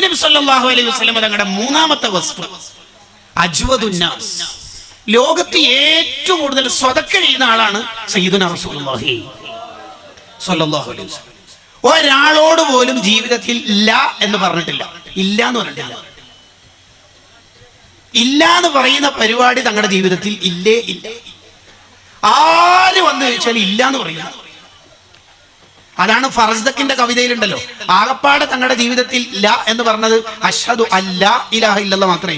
മുത്തുനബി സല്ലല്ലാഹു അലൈഹി വസല്ലം തങ്ങളുടെ മൂന്നാമത്തെ വസ്തു അജ്വദുന്നാസ്. ലോകത്ത് ഏറ്റവും കൂടുതൽ സ്വതക്ക ചെയ്യുന്ന ആളാണ് സയ്യിദുന റസൂലുള്ളാഹി സ്വല്ലല്ലാഹു അലൈഹി വസല്ലം. ഒരാളോട് പോലും ജീവിതത്തിൽ ഇല്ല എന്ന് പറഞ്ഞിട്ടില്ല. ഇല്ല എന്ന് പറഞ്ഞിട്ടില്ല. ഇല്ല എന്ന് പറയുന്ന പരിപാടി തങ്ങളുടെ ജീവിതത്തിൽ ഇല്ലേ ഇല്ല. ആര് വന്നു ചോദിച്ചാൽ ഇല്ല എന്ന് പറയുന്ന. അതാണ് ഫറസ്ദക്കിന്റെ കവിതയിലുണ്ടല്ലോ. ആകപ്പാടെ തങ്ങളുടെ ജീവിതത്തിൽ ല എന്ന് പറഞ്ഞത് അഷദു അല്ല ഇലാഹ ഇല്ലല്ല മാത്രമേ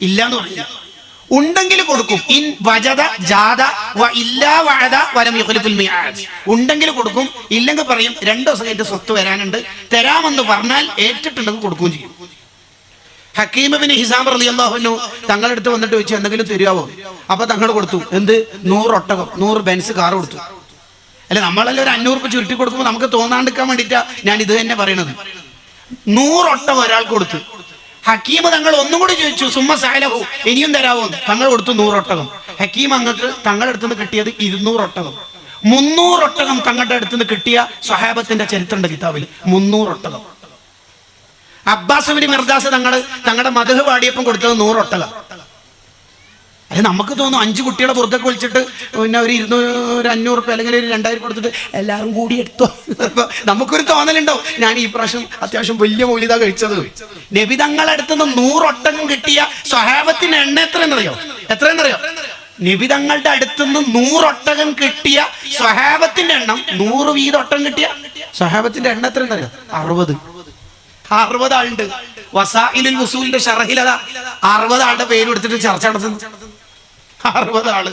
ഇല്ല എന്ന് പറയില്ല ഉണ്ടെങ്കിൽ കൊടുക്കും. ഇൻ വ ഇല്ലാ വരം മിയാദ്. ഉണ്ടെങ്കിൽ കൊടുക്കും. ഇല്ലെങ്കിൽ പറയും രണ്ടു ദിവസം കഴിഞ്ഞിട്ട് സ്വത്ത് വരാനുണ്ട്. തരാമെന്ന് പറഞ്ഞാൽ ഏറ്റിട്ടുണ്ടെങ്കിൽ കൊടുക്കുകയും ചെയ്യും. ഹക്കീം ബിൻ ഹിസാം റളിയല്ലാഹു അൻഹു തങ്ങളുടെ അടുത്ത് വന്നിട്ട് വെച്ച് എന്തെങ്കിലും തരുമോ അപ്പൊ തങ്ങൾ കൊടുത്തു. എന്ത്? നൂറ് ഒട്ടകം നൂറ് ബെൻസ് കാർ കൊടുത്തു. അല്ല നമ്മളെല്ലാം ഒരു അഞ്ഞൂറ് രൂപ ചുരുട്ടി കൊടുക്കുമ്പോൾ നമുക്ക് തോന്നാണ്ടിരിക്കാൻ വേണ്ടിയിട്ടാ ഞാൻ ഇത് തന്നെ പറയണത്. നൂറ് ഒട്ടകം ഒരാൾ കൊടുത്തു. ഹക്കീം തങ്ങൾ ഒന്നും കൂടി ചോദിച്ചു സുമ്മ സാലഹു ഇനിയും തരാവോ? തങ്ങൾ കൊടുത്തു നൂറൊട്ടകം ഹക്കീം അങ്ങക്ക് തങ്ങളുടെ അടുത്ത് നിന്ന് കിട്ടിയത് ഇരുന്നൂറൊട്ടകം മുന്നൂറൊട്ടകം തങ്ങളുടെ അടുത്ത് നിന്ന് കിട്ടിയ സ്വഹാബത്തിന്റെ ചരിത്രമുണ്ട് കിതാബിൽ മുന്നൂറൊട്ടകം അബ്ബാസുബിന് മിർദാസ് തങ്ങൾ തങ്ങളുടെ മധു പാടിയപ്പം കൊടുത്തത് നൂറൊട്ടക അത് നമുക്ക് തോന്നും അഞ്ച് കുട്ടികളെ പുറത്തൊക്കെ വിളിച്ചിട്ട് പിന്നെ ഒരു ഇരുന്നൂറ് അഞ്ഞൂറ് റുപ്യ അല്ലെങ്കിൽ ഒരു രണ്ടായിരം കൊടുത്തിട്ട് എല്ലാവരും കൂടി എടുത്തോ. നമുക്കൊരു തോന്നലുണ്ടാവും. ഞാൻ ഈ പ്രാവശ്യം അത്യാവശ്യം വലിയ മൂല്യത കഴിച്ചത്. നബി തങ്ങളടുത്തുനിന്ന് നൂറൊട്ടകം കിട്ടിയ സ്വഹാബത്തിന്റെ എണ്ണ എത്രയെന്നറിയോ? എത്രയെന്നറിയോ? നബി തങ്ങളുടെ അടുത്തുനിന്ന് നൂറൊട്ടകം കിട്ടിയ സ്വഹാബത്തിന്റെ എണ്ണം നൂറ് വീതം ഒട്ടകം കിട്ടിയ സ്വഹാബത്തിന്റെ എണ്ണ എത്രയെന്നറിയോ? അറുപത്. അറുപത് ആളുണ്ട് മുസൂലിന്റെ ഷറഹിലത അറുപത് ആളുടെ പേര് എടുത്തിട്ട് ചർച്ച നടത്തുന്നു. അറുപത് ആൾ